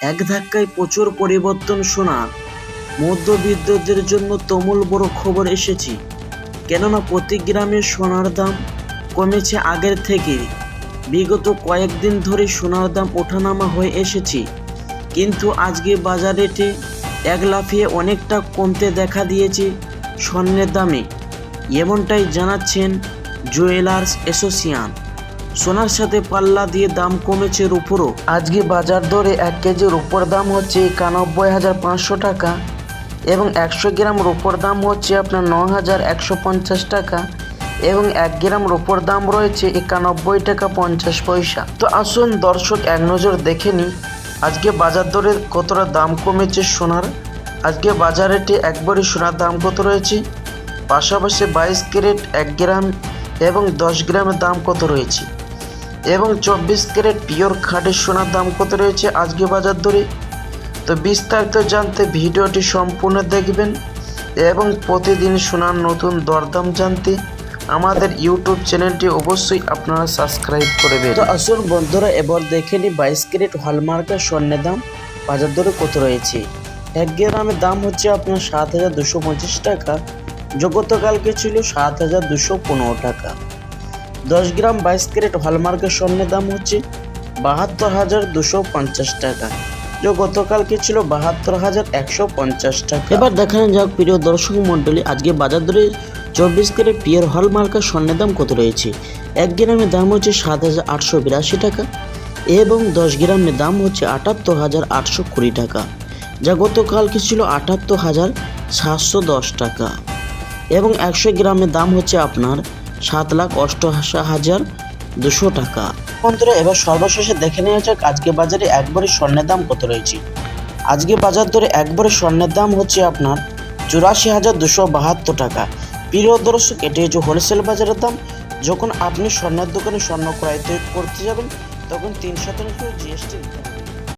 এক ধাক্কায় প্রচুর পরিবর্তন শোনার। মধ্যবিত্তদের জন্য তুমুল বড় খবর এসেছে। কেননা প্রতি গ্রামে সোনার দাম কমেছে আগের থেকে। বিগত কয়েকদিন ধরে সোনার দাম ওঠানামা হয়ে এসেছে। কিন্তু আজকে বাজার রেটে এক লাফিয়ে অনেকটা কমতে দেখা দিয়েছে স্বর্ণের দামে। এমনটাই জানাচ্ছেন জুয়েলার্স অ্যাসোসিয়ান সোনার সাথে পাল্লা দিয়ে দাম কমেছে রূপোরও আজকে বাজার দরে এক কেজি রূপোর দাম হচ্ছে একানব্বই হাজার পাঁচশো টাকা এবং একশো গ্রাম রূপোর দাম হচ্ছে আপনার ন হাজার একশো পঞ্চাশ টাকা এবং এক গ্রাম রূপোর দাম রয়েছে একানব্বই টাকা পঞ্চাশ পয়সা। তো আসুন দর্শক, এক নজর দেখে নিই, আজকে বাজার দরে কতটা দাম কমেছে সোনার? আজকে বাজারেটি রেটে একবারই সোনার দাম কত রয়েছে? পাশাপাশি বাইশ ক্যারেট এক গ্রাম এবং দশ গ্রামের দাম কত রয়েছে? এবং চব্বিশ ক্যারেট পিওর খাঁটি সোনার দাম কত রয়েছে আজকে বাজার দরে? তো বিস্তারিত জানতে ভিডিওটি সম্পূর্ণ দেখবেন এবং প্রতিদিন সোনার নতুন দরদাম জানতে আমাদের ইউটিউব চ্যানেলটি অবশ্যই আপনারা সাবস্ক্রাইব করবেন তো আসুন বন্ধুরা, এবার দেখে নিই বাইশ ক্যারেট হলমার্কের স্বর্ণের দাম বাজার দরে কত রয়েছে। এক গ্রামের দাম হচ্ছে আপনার সাত হাজার দুশো পঁচিশ টাকা গতকালকে ছিল সাত হাজার দুশো পনেরো টাকা। দশ গ্রাম বাইশ ক্যারেট হলমার্কের স্বর্ণের দাম হচ্ছে বাহাত্তর হাজার দুশো পঞ্চাশ টাকা। যা গতকালকে ছিল বাহাত্তর হাজার একশো পঞ্চাশ টাকা। এবার দেখানো যাক প্রিয় দর্শক মণ্ডলী, আজকে বাজার দরে চব্বিশ ক্যারেট পিওর হলমার্কের স্বর্ণের দাম কত রয়েছে? এক গ্রামের দাম হচ্ছে সাত হাজার আটশো বিরাশি টাকা এবং দশ গ্রামের দাম হচ্ছে আটাত্তর হাজার আটশো কুড়ি টাকা, যা গতকালকে ছিল আটাত্তর হাজার সাতশো দশ টাকা। এবং একশো গ্রামের দাম হচ্ছে আপনার সাত লাখ অষ্টআশি হাজার দুশো টাকা। বন্ধুরা, এবার সর্বশেষে দেখে নেওয়া যাক আজকে বাজারে একবারে স্বর্ণের দাম কত রয়েছে। আজকে বাজার দরে একবারে স্বর্ণের দাম হচ্ছে আপনার চুরাশি হাজার দুশো বাহাত্তর টাকা। প্রিয় দর্শক এটি হচ্ছে হোলসেল বাজারের দাম। যখন আপনি স্বর্ণের দোকানে স্বর্ণ ক্রয় করতে যাবেন, তখন তিন শতাংশ জিএসটি দিতে হবে।